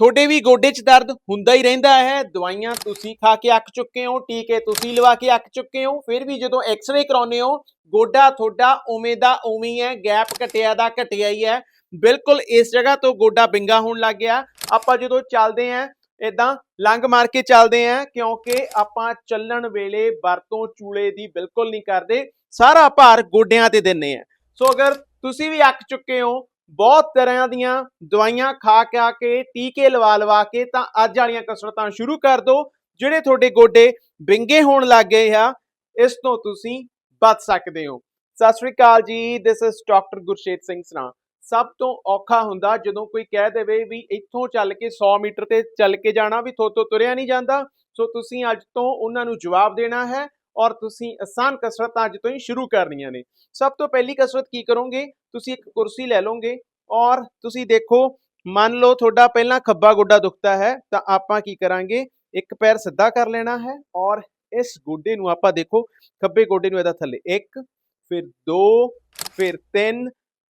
ਤੁਹਾਡੇ ਵੀ ਗੋਡੇ 'ਚ ਦਰਦ ਹੁੰਦਾ ਹੀ ਰਹਿੰਦਾ ਹੈ। ਦਵਾਈਆਂ ਤੁਸੀਂ ਖਾ ਕੇ ਅੱਕ ਚੁੱਕੇ ਹੋ, ਟੀਕੇ ਤੁਸੀਂ ਲਵਾ ਕੇ ਅੱਕ ਚੁੱਕੇ ਹੋ, ਫਿਰ ਵੀ ਜਦੋਂ ਐਕਸ-ਰੇ ਕਰਾਉਨੇ ਹੋ, ਗੋਡਾ ਤੁਹਾਡਾ ਉਵੇਂ ਦਾ ਉਵੇਂ ਹੈ ਗੈਪ ਘਟਿਆ ਦਾ ਘਟਿਆ ਹੀ ਹੈ। ਬਿਲਕੁਲ ਇਸ ਜਗ੍ਹਾ ਤੋਂ ਗੋਡਾ ਬਿੰਗਾ ਹੋਣ ਲੱਗ ਗਿਆ। ਆਪਾਂ ਜਦੋਂ ਚੱਲਦੇ ਆਂ ਇਦਾਂ ਲੰਗ ਮਾਰ ਕੇ ਚੱਲਦੇ ਆਂ ਕਿਉਂਕਿ ਆਪਾਂ ਚੱਲਣ ਵੇਲੇ ਵਰਤੋਂ ਚੂਲੇ ਦੀ ਬਿਲਕੁਲ ਨਹੀਂ ਕਰਦੇ। ਸਾਰਾ ਭਾਰ ਗੋਡਿਆਂ ਤੇ ਦਿੰਨੇ ਆ ਸੋ ਅਗਰ ਤੁਸੀਂ ਵੀ ਅੱਕ ਚੁੱਕੇ ਹੋ ਬਹੁਤ ਤਰ੍ਹਾਂ ਦੀਆਂ ਦਵਾਈਆਂ ਖਾ ਖਾ ਕੇ, ਟੀਕੇ ਲਵਾ ਲਵਾ ਕੇ ਤਾਂ ਅੱਜ ਵਾਲੀਆਂ ਕਸਰਤਾਂ ਸ਼ੁਰੂ ਕਰ ਦਿਓ ਜਿਹੜੇ ਤੁਹਾਡੇ ਗੋਡੇ ਵਿੰਗੇ ਹੋਣ ਲੱਗ ਗਏ ਆ, ਇਸ ਤੋਂ ਤੁਸੀਂ ਬਚ ਸਕਦੇ ਹੋ। ਸਤਿ ਸ਼੍ਰੀ ਅਕਾਲ ਜੀ this is doctor Gurshet Singh Sra. ਸਭ ਤੋਂ ਔਖਾ ਹੁੰਦਾ ਜਦੋਂ ਕੋਈ ਕਹਿ ਦੇਵੇ ਵੀ ਇੱਥੋਂ ਚੱਲ ਕੇ 100 ਮੀਟਰ ਤੇ ਚੱਲ ਕੇ ਜਾਣਾ, ਵੀ ਥੋਤੋਂ ਤੁਰਿਆ ਨਹੀਂ ਜਾਂਦਾ, ਸੋ ਤੁਸੀਂ ਅੱਜ ਤੋਂ ਉਹਨਾਂ ਨੂੰ ਜਵਾਬ ਦੇਣਾ ਹੈ ਔਰ ਤੁਸੀਂ ਆਸਾਨ ਕਸਰਤਾਂ ਅੱਜ ਤੋਂ ਹੀ ਸ਼ੁਰੂ ਕਰਨੀਆਂ ਨੇ। ਸਭ ਤੋਂ ਪਹਿਲੀ ਕਸਰਤ ਕੀ ਕਰੋਗੇ? ਤੁਸੀਂ ਇੱਕ ਕੁਰਸੀ ਲੈ ਲਓਗੇ ਔਰ ਤੁਸੀਂ ਦੇਖੋ, ਮੰਨ ਲਓ ਤੁਹਾਡਾ ਪਹਿਲਾਂ ਖੱਬਾ ਗੋਡਾ ਦੁਖਦਾ ਹੈ, ਤਾਂ ਆਪਾਂ ਕੀ ਕਰਾਂਗੇ? ਇੱਕ ਪੈਰ ਸਿੱਧਾ ਕਰ ਲੈਣਾ ਹੈ ਔਰ ਇਸ ਗੋਡੇ ਨੂੰ ਆਪਾਂ ਦੇਖੋ, ਖੱਬੇ ਗੋਡੇ ਨੂੰ ਇਹਦਾ ਥੱਲੇ ਇੱਕ, ਫਿਰ 2 ਫਿਰ 3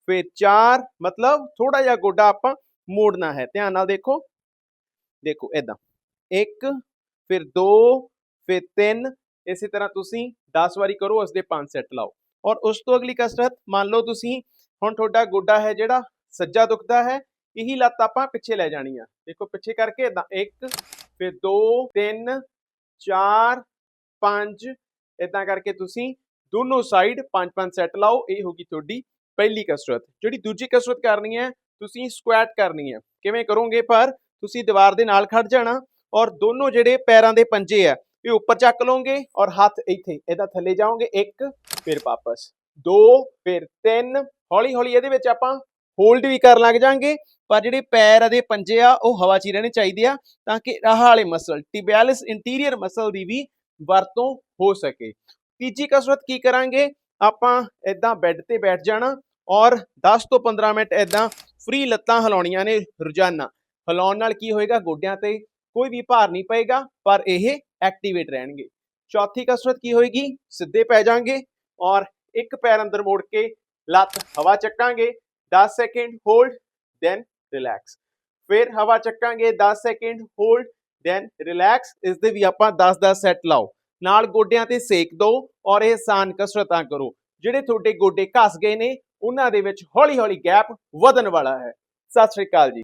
ਫਿਰ 4 ਮਤਲਬ ਥੋੜਾ ਜਿਹਾ ਗੋਡਾ ਆਪਾਂ ਮੋੜਨਾ ਹੈ। ਧਿਆਨ ਨਾਲ ਦੇਖੋ। ਦੇਖੋ ਇਦਾਂ ਇੱਕ, ਫਿਰ 2 ਫਿਰ 3 ਇਸੇ ਤਰ੍ਹਾਂ ਤੁਸੀਂ 10 ਵਾਰੀ ਕਰੋ ਉਸ ਦੇ 5 ਸੈੱਟ ਲਾਓ। ਔਰ ਉਸ ਤੋਂ ਅਗਲੀ ਕਸਰਤ ਮੰਨ ਲਓ ਤੁਸੀਂ, ਹੁਣ ਤੁਹਾਡਾ ਗੋਡਾ ਹੈ ਜਿਹੜਾ ਸੱਜਾ ਦੁਖਦਾ ਹੈ, ਇਹੀ ਲੱਤ ਆਪਾਂ ਪਿੱਛੇ ਲੈ ਜਾਣੀ ਆ। ਦੇਖੋ ਪਿੱਛੇ ਕਰਕੇ ਇਦਾਂ 1 ਫਿਰ 2 3 4 5 ਇਦਾਂ ਕਰਕੇ ਤੁਸੀਂ ਦੋਨੋਂ ਸਾਈਡ 5-5 ਸੈੱਟ ਲਾਓ, ਇਹ ਹੋਗੀ ਤੁਹਾਡੀ ਪਹਿਲੀ ਕਸਰਤ। ਜਿਹੜੀ ਦੂਜੀ ਕਸਰਤ ਕਰਨੀ ਹੈ, ਤੁਸੀਂ ਸਕੁਐਟ ਕਰਨੀ ਹੈ। ਕਿਵੇਂ ਕਰੋਗੇ ਪਰ ਤੁਸੀਂ ਦੀਵਾਰ ਦੇ ਨਾਲ ਖੜ ਜਾਣਾ ਔਰ ਦੋਨੋਂ ਜਿਹੜੇ ਪੈਰਾਂ ਦੇ ਪੰਜੇ ਆ, ਇਹ ਉੱਪਰ ਚੱਕ ਲਓਗੇ ਔਰ ਹੱਥ ਇੱਥੇ, ਇਹਦਾ ਥੱਲੇ ਜਾਓਗੇ, ਇੱਕ, ਫਿਰ ਵਾਪਸ। ਦੋ, ਫਿਰ ਤਿੰਨ ਹੌਲੀ ਹੌਲੀ ਇਹਦੇ ਵਿੱਚ ਆਪਾਂ ਹੋਲਡ ਵੀ ਕਰਨ ਲੱਗ ਜਾਾਂਗੇ ਪਰ ਜਿਹੜੇ ਪੈਰ ਦੇ ਪੰਜੇ ਆ, ਉਹ ਹਵਾ 'ਚ ਹੀ ਰਹਿਣੇ ਚਾਹੀਦੇ ਆ ਤਾਂ ਕਿ ਰਾਹ ਵਾਲੇ ਮਸਲ ਟਿਬਿਆਲਿਸ ਇੰਟੀਰੀਅਰ ਮਸਲ ਦੀ ਵੀ ਵਰਤੋਂ ਹੋ ਸਕੇ। ਤੀਜੀ ਕਸਰਤ ਕੀ ਕਰਾਂਗੇ? ਆਪਾਂ ਇਦਾਂ ਬੈੱਡ ਤੇ ਬੈਠ ਜਾਣਾ ਔਰ 10 ਤੋਂ 15 ਮਿੰਟ ਇਦਾਂ ਫ੍ਰੀ ਲੱਤਾਂ ਹਿਲਾਉਣੀਆਂ ਨੇ ਰੋਜ਼ਾਨਾ। ਹਿਲਾਉਣ ਨਾਲ ਕੀ ਹੋਏਗਾ? ਗੋਡਿਆਂ ਤੇ ਕੋਈ ਵੀ ਭਾਰ ਨਹੀਂ ਪਏਗਾ, ਪਰ ਇਹ ਐਕਟੀਵੇਟ ਰਹਿਣਗੇ। ਚੌਥੀ ਕਸਰਤ ਕੀ ਹੋਏਗੀ? ਸਿੱਧੇ ਪੈ ਜਾਾਂਗੇ ਔਰ ਇੱਕ ਪੈਰ ਅੰਦਰ ਮੋੜ ਕੇ ਲੱਤ ਹਵਾ ਚੱਕਾਂਗੇ 10 ਸੈਕਿੰਡ ਹੋਲਡ ਦੈਨ ਰਿਲੈਕਸ ਫਿਰ ਹਵਾ ਚੱਕਾਂਗੇ 10 ਸੈਕਿੰਡ ਹੋਲਡ ਦੈਨ ਰਿਲੈਕਸ ਇਸ ਦੇ ਵੀ ਆਪਾਂ 10-10 ਸੈੱਟ ਲਾਓ ਨਾਲ ਗੋਡਿਆਂ ਤੇ ਸੇਕ ਦਿਓ ਔਰ ਇਹ ਆਸਾਨ ਕਸਰਤਾਂ ਕਰੋ ਜਿਹੜੇ ਤੁਹਾਡੇ ਗੋਡੇ ਘਸ ਗਏ ਨੇ ਉਹਨਾਂ ਦੇ ਵਿੱਚ ਹੌਲੀ-ਹੌਲੀ ਗੈਪ ਵਧਣ ਵਾਲਾ ਹੈ ਸਤਿ ਸ਼੍ਰੀ ਅਕਾਲ ਜੀ